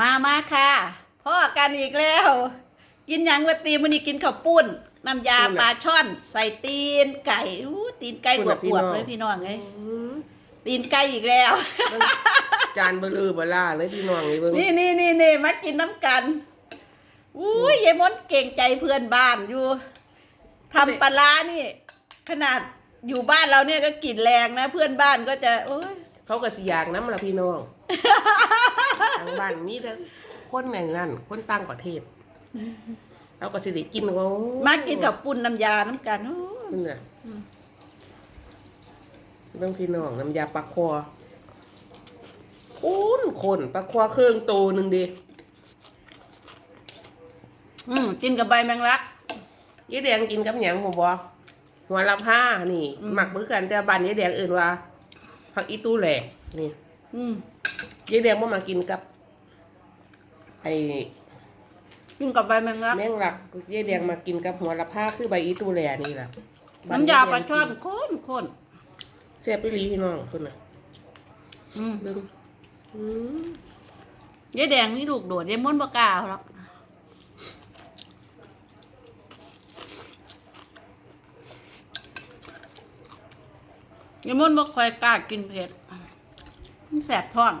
มามาค่ะพ่อกันอีกแล้ว กินหยังวะตีมันนี่กินข้าวปุ้นน้ำยาปุ้นอะปลาช่อน ใส่ตีนไก่อู้ตีนไก่ปุ้บนวอะบพี่บวบน้องเลยพี่น้องเอ้ยอืมตีนไก่อีกแล้ว จานเบลอเบล่าเลยพี่น้องนี่เบิ่งนี่นี่นี่นี่มากินน้ำกันอุ้ยยายมนเก่งใจเพื่อนบ้านอยู่ทำปลาร้านี่ ขนาดอยู่บ้านเราเนี่ยก็กลิ่นแรงนะ เพื่อนบ้านก็จะโอ้ยเขาก็สิอยากน้ำละพี่น้องทาง บ้านมีแต่คนในนั่น คนต่างประเทศเราก็สิได้กินเขามากินกับปุ้นน้ำยาน้ำกันโอ้ยนี่น่ะเรื่องพี่น้องน้ำยาปลาคอคุ้นคนปลาคอเครื่องโตหนึ่งดิอืมกินกับใบแมงลักยายแดงกินกับหยังหัวบอหัวละผ้านี่อืมหมักมือกันแต่บ้านยายแดงเอื่นว่าผักอีตู้แหลกนี่ อืมยายแดงบ่มากินกับ ไอ้กินกับใบแมงลักแมงลักยายแดงมากินกับหัวละผ้าคือใบอีตู้แหลนี่แหละบ้น้ำยาแดงปลาช่อนข้นข้นแซ่บไปรีพี่น้องคุณน่ะอืมเบิ่งอืมยายแดงนี่ลูกโดดยายม้วนบกล้าเอาหรอกยายม้วนบ่ค่อยกล้ากินเผ็ดมันแสบท้อง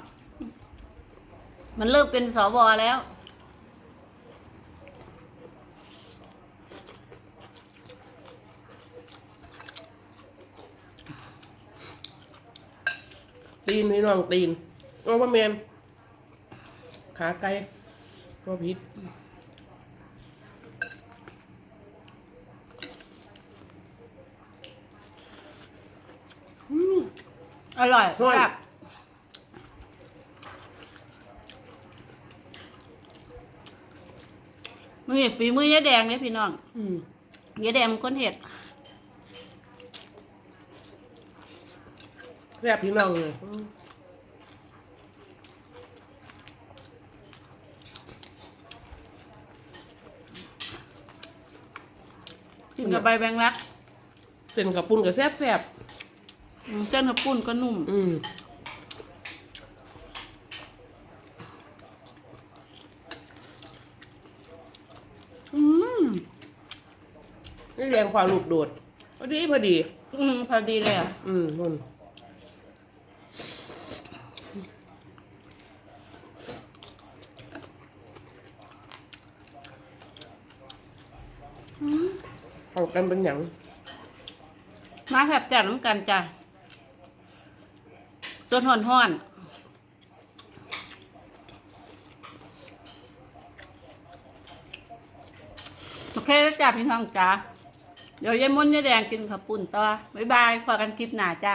มันเริ่มเป็นสวแล้ว ตีนพี่น้องตีนโอ้ว่าแมนขาไก่ว่าพิษอร่อยแซ่บ มือนี่ฝีมือยายแดงเนี่ยพี่น้องอืมยายแดงมันคนเห็ดแซ่บพี่น้องเลยอืมกินกับใบแบงลักเส้นกับปุ้นกับแซ่บแซ่บอืมเส้นกระปุ้นก็นุ่มอืม นี่เรียงความลูกโดดพอดีพอดี อืมพอดีเลยอะอืมนุ่นเอากันเป็นอย่างมาแถบจัดน้ำกันจ้ะส่วนห่อนห่อนโอเคจ้ะพี่น้องจ้า เดี๋ยวยายมุ่นยายแดงกินข้าวปุ้นต่อบ๊ายบายพอกันคลิปหน้าจ้า